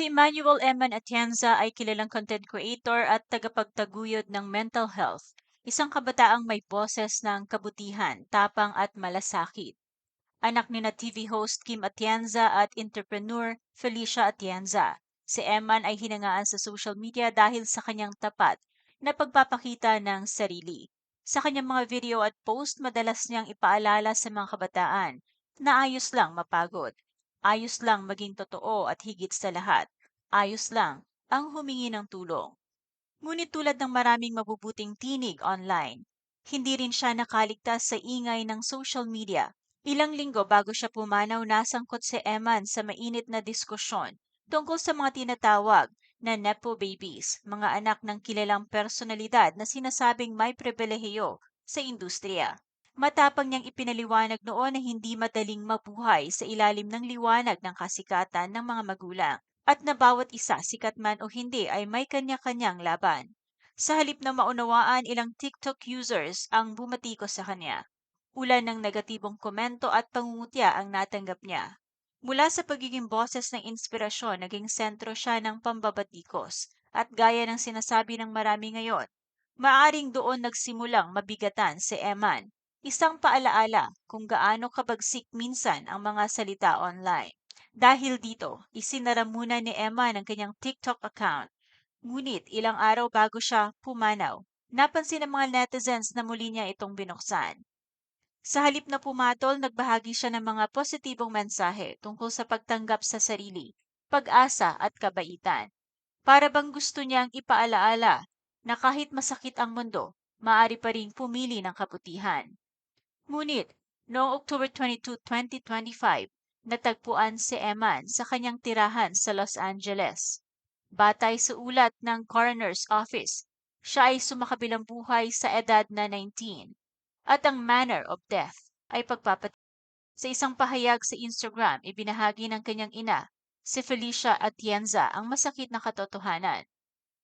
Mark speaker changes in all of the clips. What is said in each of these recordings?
Speaker 1: Si Emmanuel Eman Atienza ay kilalang content creator at tagapagtaguyod ng mental health, isang kabataang may boses ng kabutihan, tapang at malasakit. Anak ni na TV host Kim Atienza at entrepreneur Felicia Atienza. Si Eman ay hinangaan sa social media dahil sa kanyang tapat na pagpapakita ng sarili. Sa kanyang mga video at post, madalas niyang ipaalala sa mga kabataan na ayos lang mapagod Ayos lang maging totoo at higit sa lahat, ayos lang ang humingi ng tulong. Ngunit tulad ng maraming mabubuting tinig online, hindi rin siya nakaligtas sa ingay ng social media. Ilang linggo bago siya pumanaw nasangkot si Eman sa mainit na diskusyon tungkol sa mga tinatawag na Nepo babies, mga anak ng kilalang personalidad na sinasabing may pribilehiyo sa industriya. Matapang niyang ipinaliwanag noon na hindi madaling mabuhay sa ilalim ng liwanag ng kasikatan ng mga magulang at na bawat isa, sikat man o hindi, ay may kanya-kanyang laban. Sa halip na maunawaan, ilang TikTok users ang bumatiko sa kanya. Ulan ng negatibong komento at pangungutya ang natanggap niya. Mula sa pagiging boses ng inspirasyon, naging sentro siya ng pambabatikos. At gaya ng sinasabi ng marami ngayon, maaring doon nagsimulang mabigatan si Eman Isang paalaala kung gaano kabagsik minsan ang mga salita online. Dahil dito, isinara muna ni Emma ng kanyang TikTok account. Ngunit ilang araw bago siya pumanaw, napansin ng mga netizens na muli niya itong binuksan. Sa halip na pumatol, nagbahagi siya ng mga positibong mensahe tungkol sa pagtanggap sa sarili, pag-asa at kabaitan. Para bang gusto niyang ipaalaala na kahit masakit ang mundo, maaari pa ring pumili ng kabutihan. Ngunit, noong October 22, 2025, natagpuan si Eman sa kanyang tirahan sa Los Angeles. Batay sa ulat ng coroner's office, siya ay sumakabilang buhay sa edad na 19 at ang manner of death ay pagpapat sa isang pahayag sa Instagram, ibinahagi ng kanyang ina, si Felicia Atienza, ang masakit na katotohanan.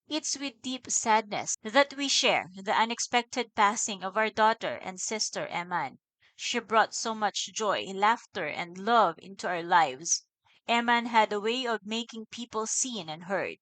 Speaker 1: It's with deep sadness that we share the unexpected passing of our daughter and sister Eman. She brought so much joy, laughter, and love into our lives. Eman had a way of making people seen and heard.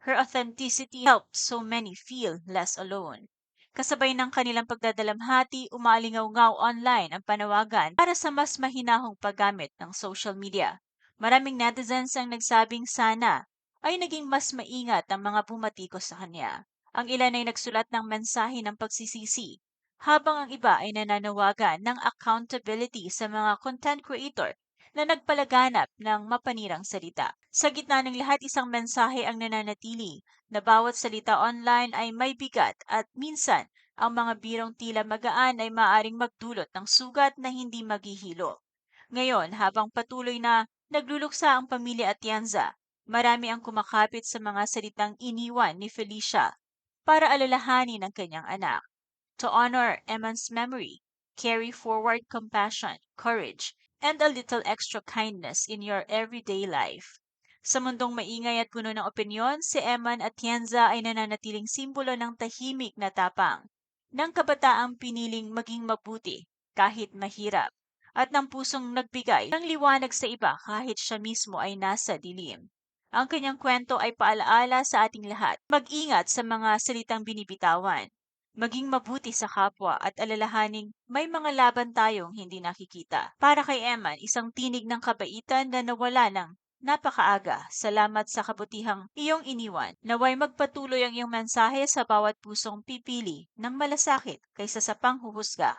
Speaker 1: Her authenticity helped so many feel less alone. Kasabay ng kanilang pagdadalamhati, umalingaw-ngaw online ang panawagan para sa mas mahinahong paggamit ng social media. Maraming netizens ang nagsabing sana ay naging mas maingat ang mga bumatikos sa kanya. Ang ilan ay nagsulat ng mensahe ng pagsisisi, habang ang iba ay nananawagan ng accountability sa mga content creator na nagpalaganap ng mapanirang salita. Sa gitna ng lahat, isang mensahe ang nananatili na bawat salita online ay may bigat at minsan ang mga birong tila magaan ay maaring magdulot ng sugat na hindi maghihilo. Ngayon, habang patuloy na nagluluksa ang pamilya Atienza, Marami ang kumakapit sa mga salitang iniwan ni Felicia para alalahanin ang kanyang anak. To honor Eman's memory, carry forward compassion, courage, and a little extra kindness in your everyday life. Sa mundong maingay at puno ng opinyon, si Eman Atienza ay nananatiling simbolo ng tahimik na tapang, ng kabataang piniling maging mabuti kahit mahirap, at ng pusong nagbigay ng liwanag sa iba kahit siya mismo ay nasa dilim. Ang kanyang kwento ay paalaala sa ating lahat. Mag-ingat sa mga salitang binibitawan. Maging mabuti sa kapwa at alalahaning may mga laban tayong hindi nakikita. Para kay Eman, isang tinig ng kabaitan na nawala ng napakaaga. Salamat sa kabutihang iyong iniwan. Naway magpatuloy ang iyong mensahe sa bawat pusong pipili ng malasakit kaysa sa panghuhusga.